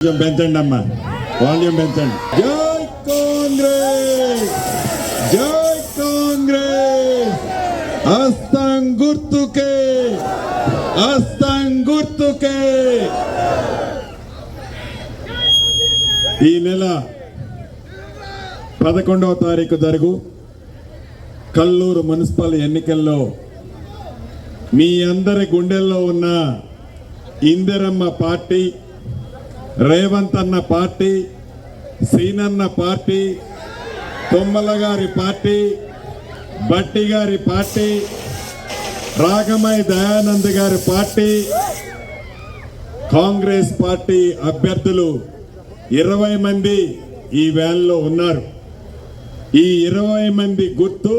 కొంచెం పెంచండి అమ్మా. వాల్యూమ్ పెంచండి జై కాంగ్రెస్ జై కాంగ్రెస్ అస్తం గుర్తుకే అస్తం గుర్తుకే ఈ నెల పదకొండవ తారీఖు జరుగు. కల్లూరు మున్సిపల్ ఎన్నికల్లో మీ అందరి గుండెల్లో ఉన్న ఇందిరమ్మ పార్టీ రేవంత్ అన్న పార్టీ సీనన్న పార్టీ తొమ్మల గారి పార్టీ బట్టి గారి పార్టీ రాగమై దయానంద్ గారి పార్టీ కాంగ్రెస్ పార్టీ అభ్యర్థులు ఇరవై మంది ఈ వ్యాన్లో ఉన్నారు. ఈ ఇరవై మంది గుర్తు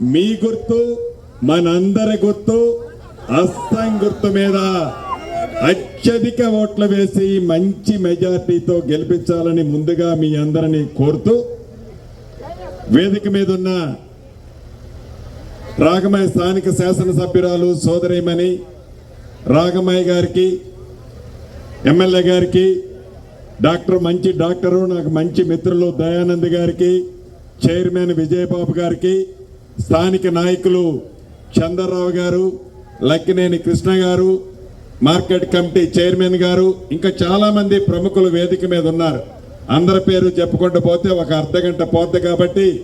మీ గుర్తు మనందరి గుర్తు అస్తం గుర్తు మీద అత్యధిక ఓట్లు వేసి మంచి మెజార్టీతో గెలిపించాలని ముందుగా మీ అందరినీ కోరుతూ వేదిక మీద ఉన్న రాగమయ్య స్థానిక శాసనసభ్యురాలు సోదరిమణి రాగమయ్య గారికి ఎమ్మెల్యే గారికి డాక్టర్ మంచి డాక్టరు నాకు మంచి మిత్రులు దయానంద్ గారికి చైర్మన్ విజయబాబు గారికి స్థానిక నాయకులు చంద్రరావు గారు లక్కినేని కృష్ణ గారు మార్కెట్ కమిటీ చైర్మన్ గారు ఇంకా చాలామంది ప్రముఖులు వేదిక మీద ఉన్నారు. అందరి పేరు చెప్పుకుంటూ పోతే ఒక అర్ధ గంట పోద్ది కాబట్టి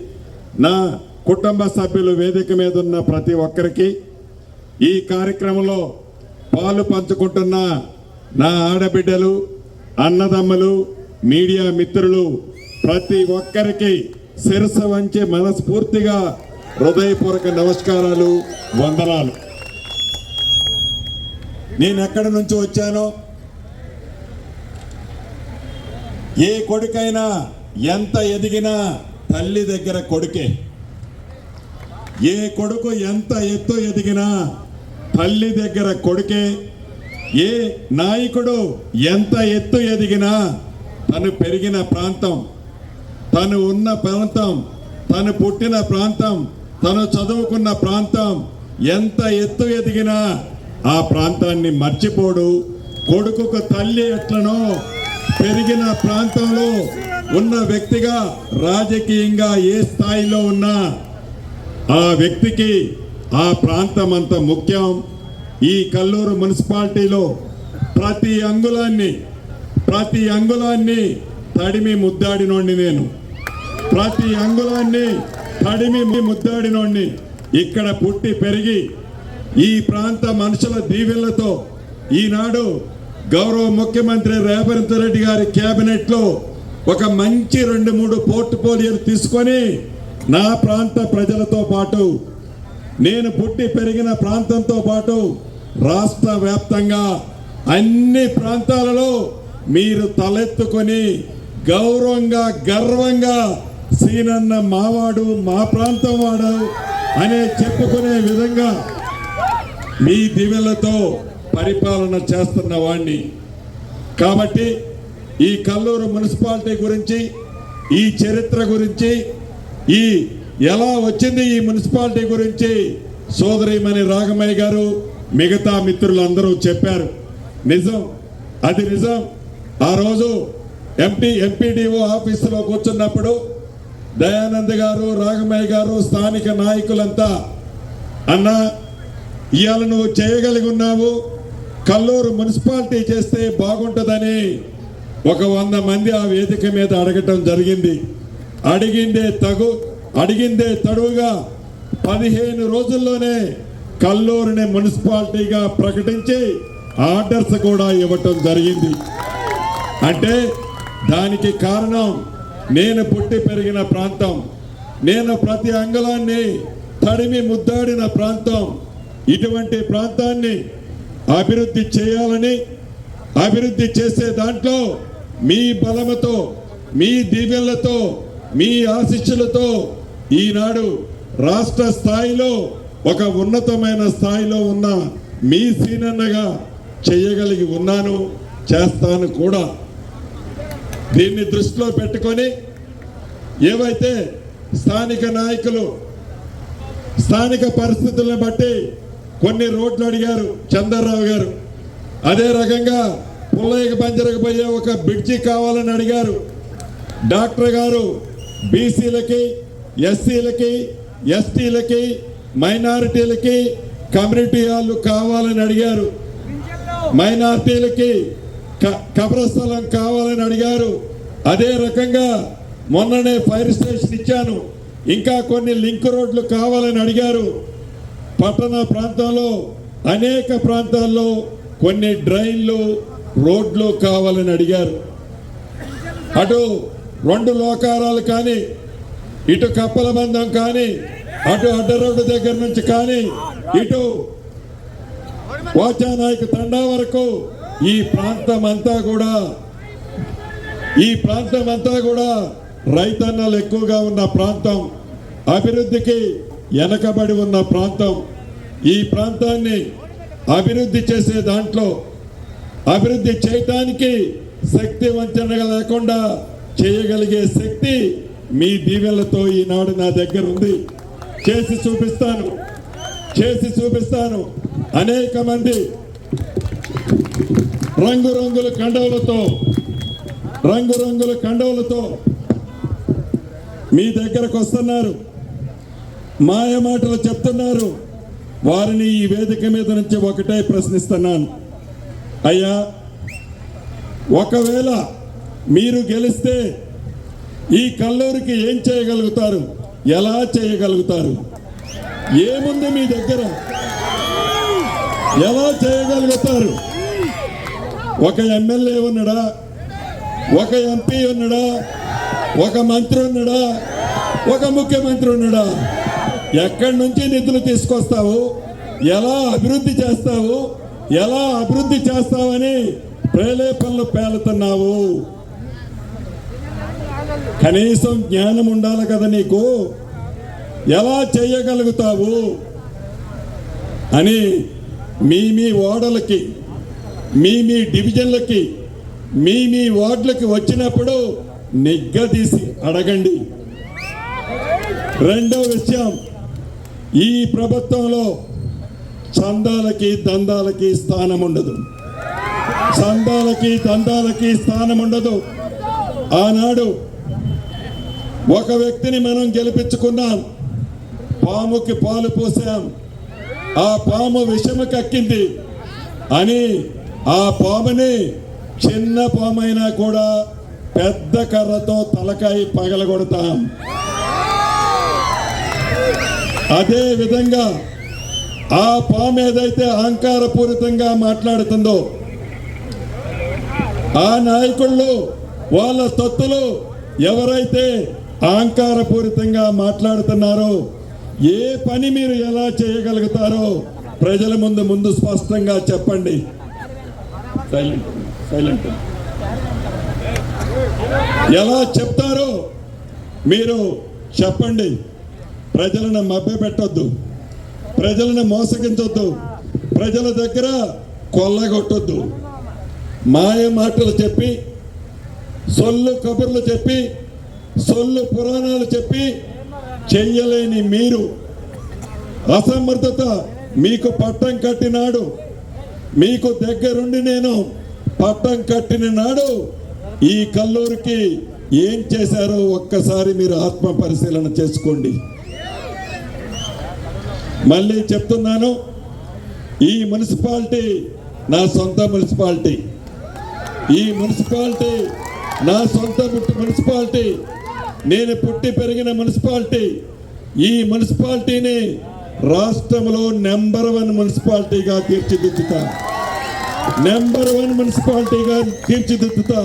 నా కుటుంబ సభ్యులు వేదిక మీద ఉన్న ప్రతి ఒక్కరికి ఈ కార్యక్రమంలో పాలు పంచుకుంటున్న నా ఆడబిడ్డలు అన్నదమ్ములు మీడియా మిత్రులు ప్రతి ఒక్కరికి శిరస వంచి మనస్ఫూర్తిగా హృదయపూర్వక నమస్కారాలు వందనాలు. నేను ఎక్కడి నుంచి వచ్చానో? ఏ కొడుకైనా ఎంత ఎదిగినా తల్లి దగ్గర కొడుకే. ఏ కొడుకు ఎంత ఎత్తు ఎదిగినా తల్లి దగ్గర కొడుకే. ఏ నాయకుడు ఎంత ఎత్తు ఎదిగినా తను పెరిగిన ప్రాంతం తను ఉన్న ప్రాంతం తను పుట్టిన ప్రాంతం తను చదువుకున్న ప్రాంతం ఎంత ఎత్తు ఎదిగినా ఆ ప్రాంతాన్ని మర్చిపోడు. కొడుకుకు తల్లి ఎట్లనో పెరిగిన ప్రాంతంలో ఉన్న వ్యక్తిగా రాజకీయంగా ఏ స్థాయిలో ఉన్నా ఆ వ్యక్తికి ఆ ప్రాంతం అంత ముఖ్యం. ఈ కల్లూరు మున్సిపాలిటీలో ప్రతి అంగుళాన్ని ప్రతి అంగుళాన్ని తడిమి ముద్దాడినోండి నేను. ప్రతి అంగుళాన్ని తడిమి ముద్దాడినోండి ఇక్కడ పుట్టి పెరిగి ఈ ప్రాంత మనుషుల దీవెనలతో ఈనాడు గౌరవ ముఖ్యమంత్రి రేవంత్ రెడ్డి గారి కేబినెట్లో ఒక మంచి రెండు మూడు పోర్ట్ఫోలియోలు తీసుకొని నా ప్రాంత ప్రజలతో పాటు నేను పుట్టి పెరిగిన ప్రాంతంతో పాటు రాష్ట్ర వ్యాప్తంగా అన్ని ప్రాంతాలలో మీరు తలెత్తుకొని గౌరవంగా గర్వంగా సీనన్న మావాడు మా ప్రాంతం వాడు అనే చెప్పుకునే విధంగా మీ దివెలతో పరిపాలన చేస్తున్న వాణ్ణి. కాబట్టి ఈ కల్లూరు మున్సిపాలిటీ గురించి ఈ చరిత్ర గురించి ఈ ఎలా వచ్చింది ఈ మున్సిపాలిటీ గురించి సోదరిమణి రాగమయ్య గారు మిగతా మిత్రులందరూ చెప్పారు. నిజం అది నిజం. ఆ రోజు ఎంపీ ఎంపీడీఓ ఆఫీసులో కూర్చున్నప్పుడు దయానంద్ గారు రాగమయ్య గారు స్థానిక నాయకులంతా అన్నా ఇవాళ నువ్వు చేయగలిగి ఉన్నావు. కల్లూరు మున్సిపాలిటీ చేస్తే బాగుంటుందని ఒక వంద మంది ఆ వేదిక మీద అడగటం జరిగింది. అడిగిందే తగు అడిగిందే తడువుగా పదిహేను రోజుల్లోనే కల్లూరుని మున్సిపాలిటీగా ప్రకటించి ఆర్డర్స్ కూడా ఇవ్వటం జరిగింది. అంటే దానికి కారణం నేను పుట్టి పెరిగిన ప్రాంతం. నేను ప్రతి అంగళాన్ని తడిమి ముద్దాడిన ప్రాంతం. ఇటువంటి ప్రాంతాన్ని అభివృద్ధి చేయాలని అభివృద్ధి చేసే దాంట్లో మీ బలముతో మీ దీవెళ్ళతో మీ ఆశిస్సులతో ఈనాడు రాష్ట్ర స్థాయిలో ఒక ఉన్నతమైన స్థాయిలో ఉన్న మీ సీనన్నగా చేయగలిగి ఉన్నాను చేస్తాను కూడా. దీన్ని దృష్టిలో పెట్టుకొని ఏవైతే స్థానిక నాయకులు స్థానిక పరిస్థితులను బట్టి కొన్ని రోడ్లు అడిగారు చంద్రరావు గారు. అదే రకంగా పుల్లయ్యకి పంజరకపోయే ఒక బ్రిడ్జి కావాలని అడిగారు. డాక్టర్ గారు బీసీలకి ఎస్సీలకి ఎస్టీలకి మైనారిటీలకి కమ్యూనిటీ వాళ్ళు కావాలని అడిగారు. మైనారిటీలకి క- కబ్రస్థలం కావాలని అడిగారు. అదే రకంగా మొన్ననే ఫైర్ స్టేషన్ ఇచ్చాను. ఇంకా కొన్ని లింక్ రోడ్లు కావాలని అడిగారు. పట్టణ ప్రాంతాల్లో అనేక ప్రాంతాల్లో కొన్ని డ్రైన్లు రోడ్లు కావాలని అడిగారు. అటు రెండు లోకారాలు కానీ ఇటు కప్పల బంధం కానీ అటు అడ్డరోడ్డు దగ్గర నుంచి కానీ ఇటు వాచానాయక తండా వరకు ఈ ప్రాంతం అంతా కూడా ఈ ప్రాంతం అంతా కూడా రైతన్నలు ఎక్కువగా ఉన్న ప్రాంతం. అభివృద్ధికి వెనకబడి ఉన్న ప్రాంతం ఈ ప్రాంతాన్ని అభివృద్ధి చేసే దాంట్లో అభివృద్ధి చేయటానికి శక్తి వంచన లేకుండా చేయగలిగే శక్తి మీ దీవెలతో ఈనాడు నా దగ్గర ఉంది. చేసి చూపిస్తాను. చేసి చూపిస్తాను. అనేక మంది రంగురంగుల కండవులతో రంగురంగుల కండవులతో మీ దగ్గరకు వస్తున్నారు. మాయ మాటలు చెప్తున్నారు. వారిని ఈ వేదిక మీద నుంచి ఒకటే ప్రశ్నిస్తున్నాను. అయ్యా ఒకవేళ మీరు గెలిస్తే ఈ కల్లూరికి ఏం చేయగలుగుతారు? ఎలా చేయగలుగుతారు? ఏముంది మీ దగ్గర? ఎలా చేయగలుగుతారు? ఒక ఎమ్మెల్యే ఉన్నాడా? ఒక ఎంపీ ఉన్నాడా? ఒక మంత్రి ఉన్నాడా? ఒక ముఖ్యమంత్రి ఉన్నాడా? ఎక్కడి నుంచి నిధులు తీసుకొస్తావు? ఎలా అభివృద్ధి చేస్తావు? ఎలా అభివృద్ధి చేస్తావని ప్రేలేపనలు పేలుతున్నావు. కనీసం జ్ఞానం ఉండాలి కదా నీకు? ఎలా చేయగలుగుతావు? అని మీ మీ ఓడలకి మీ మీ డివిజన్లకి మీ మీ వార్డులకి వచ్చినప్పుడు నిగ్గదీసి అడగండి. రెండో విషయం ఈ ప్రభుత్వంలో చందాలకి దందాలకి స్థానం ఉండదు చందాలకి దందాలకి స్థానం ఉండదు ఆనాడు ఒక వ్యక్తిని మనం గెలిపించుకున్నాం. పాముకి పాలు పోసాం. ఆ పాము విషము కక్కింది అని ఆ పాముని చిన్న పామైనా కూడా పెద్ద కర్రతో తలకాయ పగలగొడతాం. అదే విధంగా ఆ పాము ఏదైతే అహంకారపూరితంగా మాట్లాడుతుందో ఆ నాయకుళ్ళు వాళ్ళ తత్తులు ఎవరైతే అహంకారపూరితంగా మాట్లాడుతున్నారో ఏ పని మీరు ఎలా చేయగలుగుతారో ప్రజల ముందు ముందు స్పష్టంగా చెప్పండి. సైలెంట్ సైలెంట్ ఎలా చెప్తారో మీరు చెప్పండి. ప్రజలను మభ్యపెట్టొద్దు. ప్రజలను మోసగించొద్దు. ప్రజల దగ్గర కొల్లగొట్టొద్దు. మాయ మాటలు చెప్పి సొల్లు కబుర్లు చెప్పి సొల్లు పురాణాలు చెప్పి చెయ్యలేని మీరు. అసమర్థత మీకు పట్టం కట్టినాడు. మీకు దగ్గరుండి నేను పట్టం కట్టిన నాడు ఈ కల్లూరికి ఏం చేశారో ఒక్కసారి మీరు ఆత్మ పరిశీలన చేసుకోండి. మళ్ళీ చెప్తున్నాను ఈ మున్సిపాలిటీ నా సొంత మున్సిపాలిటీ. ఈ మున్సిపాలిటీ నా సొంత మున్సిపాలిటీ. నేను పుట్టి పెరిగిన మున్సిపాలిటీ. ఈ మున్సిపాలిటీని రాష్ట్రంలో నెంబర్ వన్ మున్సిపాలిటీగా తీర్చిదిద్దుతా. నెంబర్ వన్ మున్సిపాలిటీగా తీర్చిదిద్దుతా.